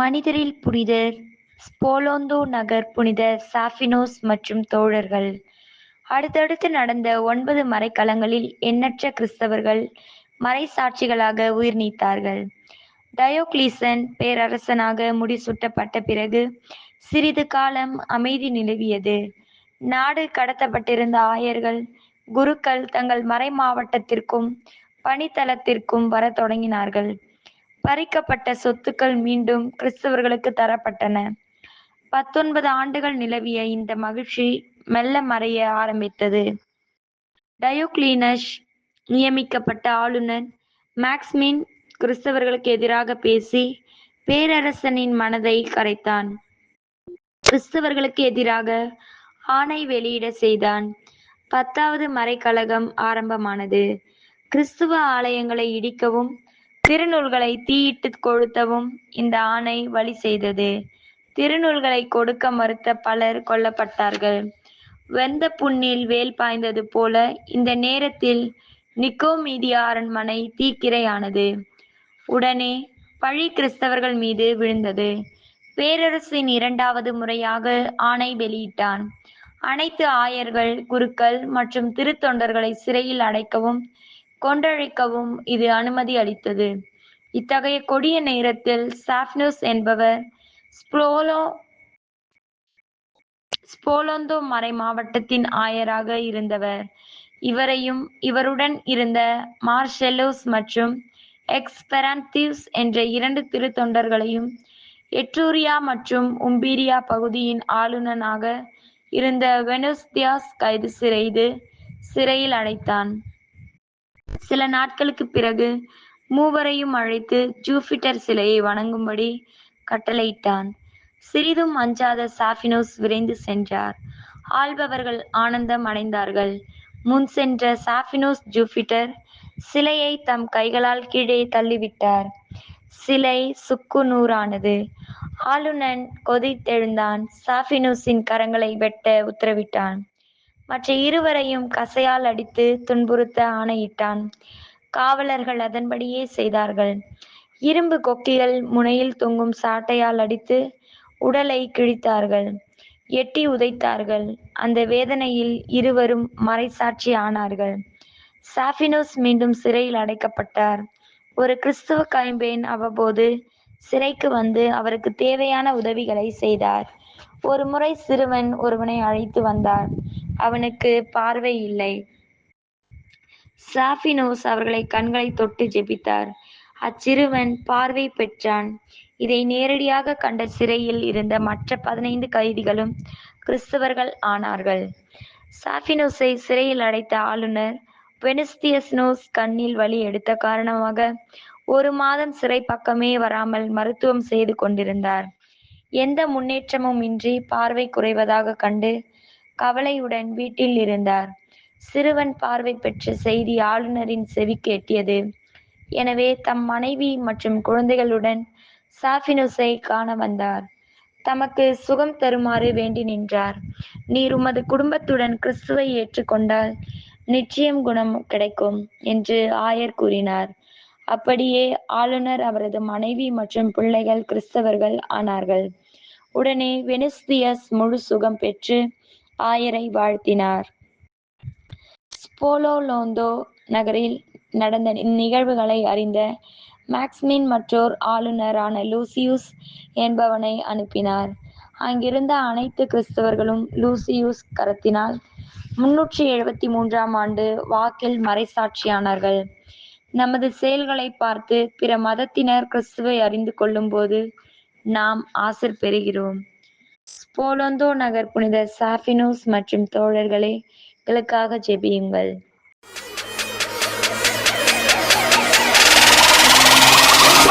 மனிதரில் புனிதர் ஸ்போலோந்தோ நகர் புனித சாஃபினோஸ் மற்றும் தோழர்கள். அடுத்தடுத்து நடந்த ஒன்பது மறைக்களங்களில் எண்ணற்ற கிறிஸ்தவர்கள் மறைசாட்சிகளாக உயிர் நீத்தார்கள். டயோக்ளீசன் பேரரசனாக முடிசூட்டப்பட்ட பிறகு சிறிது காலம் அமைதி நிலவியது. நாடு கடத்தப்பட்டிருந்த ஆயர்கள் குருக்கள் தங்கள் மறை மாவட்டத்திற்கும் பணித்தளத்திற்கும் வரத் தொடங்கினார்கள். பறிக்கப்பட்ட சொத்துக்கள் மீண்டும் கிறிஸ்தவர்களுக்கு தரப்பட்டன. பத்தொன்பது ஆண்டுகள் நிலவிய இந்த மகிழ்ச்சி மெல்ல மறைய ஆரம்பித்தது. டயோக்ளீனஸ் நியமிக்கப்பட்ட ஆளுநர் மேக்ஸ்மின் கிறிஸ்தவர்களுக்கு எதிராக பேசி பேரரசனின் மனதை கரைத்தான். கிறிஸ்தவர்களுக்கு எதிராக ஆணை வெளியிட செய்தான். பத்தாவது மறைக்கழகம் ஆரம்பமானது. கிறிஸ்துவ ஆலயங்களை இடிக்கவும் திருநூல்களை தீயிட்டு கொளுத்தவும் இந்த ஆணை வழி செய்தது. திருநூல்களை கொடுக்க மறுத்த பலர் கொல்லப்பட்டார்கள். வெந்த புண்ணில் வேல் பாய்ந்தது போல இந்த நேரத்தில் நிக்கோமீதியா அரண்மனை தீக்கிரையானது. உடனே பழி கிறிஸ்தவர்கள் மீது விழுந்தது. பேரரசின் இரண்டாவது முறையாக ஆணை வெளியிட்டான். அனைத்து ஆயர்கள் குருக்கள் மற்றும் திருத்தொண்டர்களை சிறையில் அடைக்கவும் கொன்றழிக்கவும் இது அனுமதி அளித்தது. இத்தகைய கொடிய நேரத்தில் சாஃப்னஸ் என்பவர் ஸ்போலோ ஸ்போலோந்தோ மறை மாவட்டத்தின் ஆயராக இருந்தவர். இவரையும் இவருடன் இருந்த மார்ஷெலோஸ் மற்றும் எக்ஸ்பெரான்டிவ்ஸ் என்ற இரண்டு திருத்தொண்டர்களையும் எட்ரூரியா மற்றும் உம்பீரியா பகுதியின் ஆளுநனாக இருந்த வெனுஸ்தியாஸ் கைது செய்து சிறையில் அடைத்தான். சில நாட்களுக்கு பிறகு மூவரையும் அழைத்து ஜூபிட்டர் சிலையை வணங்கும்படி கட்டளையிட்டான். சிறிதும் அஞ்சாத சாஃபினோஸ் விரைந்து சென்றார். ஆள்பவர்கள் ஆனந்தம் அடைந்தார்கள். முன் சென்ற சாஃபினோஸ் ஜூபிட்டர் சிலையை தம் கைகளால் கீழே தள்ளிவிட்டார். சிலை சுக்கு நூறானது. ஆளுநன் கொதித்தெழுந்தான். சாஃபினோஸின் கரங்களை வெட்ட உத்தரவிட்டான். மற்ற இருவரையும் கசையால் அடித்து துன்புறுத்த ஆணையிட்டான். காவலர்கள் அதன்படியே செய்தார்கள். இரும்பு கொக்கிகள் முனையில் தொங்கும் சாட்டையால் அடித்து உடலை கிழித்தார்கள். எட்டி உதைத்தார்கள். அந்த வேதனையில் இருவரும் மறைசாட்சி ஆனார்கள். சாஃபினோஸ் மீண்டும் சிறையில் அடைக்கப்பட்டார். ஒரு கிறிஸ்துவ கைம்பேன் அவ்வப்போது சிறைக்கு வந்து அவருக்கு தேவையான உதவிகளை செய்தார். ஒரு முறை சிறுவன் ஒருவனை அழைத்து வந்தார். அவனுக்கு பார்வை இல்லை. சாஃபினோஸ் அவர்களை கண்களை தொட்டு ஜெபித்தார். அச்சிறுவன் பார்வை பெற்றான். இதை நேரடியாக கண்ட சிறையில் இருந்த மற்ற பதினைந்து கைதிகளும் கிறிஸ்தவர்கள் ஆனார்கள். சாஃபினோஸை சிறையில் அடைத்த ஆளுநர் வெனிஸ்தியஸ்னோஸ் கண்ணில் வலி எடுத்த காரணமாக ஒரு மாதம் சிறை பக்கமே வராமல் மருத்துவம் செய்து கொண்டிருந்தார். எந்த முன்னேற்றமும் இன்றி பார்வை குறைவதாக கண்டு கவலையுடன் வீட்டில் இருந்தார். சிறுவன் பார்வை பெற்ற செய்தி ஆளுநரின் செவிக்கு எட்டியது எனவே தம் மனைவி மற்றும் குழந்தைகளுடன் சாஃபினுஸை காண வந்தார். தமக்கு சுகம் தருமாறு வேண்டி நின்றார். நீர் உமது குடும்பத்துடன் கிறிஸ்துவை ஏற்றுக்கொண்டால் நிச்சயம் குணம் கிடைக்கும் என்று ஆயர் கூறினார். அப்படியே ஆளுநர் அவரது மனைவி மற்றும் பிள்ளைகள் கிறிஸ்தவர்கள் ஆனார்கள். உடனே வெனிஸ்தியஸ் முழு சுகம் பெற்று ஆயரை வாழ்த்தினார். ஸ்போலோலோந்தோ நகரில் நடந்த நிகழ்வுகளை அறிந்த மேக்ஸ்மின் மற்றோர் ஆளுநரான லூசியூஸ் என்பவனை அனுப்பினார். அங்கிருந்த அனைத்து கிறிஸ்தவர்களும் லூசியூஸ் கரத்தினால் முன்னூற்றி எழுபத்தி மூன்றாம் ஆண்டு வாக்கில் மறைசாட்சியானார்கள். நமது செயல்களை பார்த்து பிற மதத்தினர் கிறிஸ்துவை அறிந்து கொள்ளும்போது நாம் ஆசிர் பெறுகிறோம். ஸ்போலந்தோ நகர் புனித சாஃபினோஸ் மற்றும் தோழர்களே எங்களுக்காக ஜெபியுங்கள்.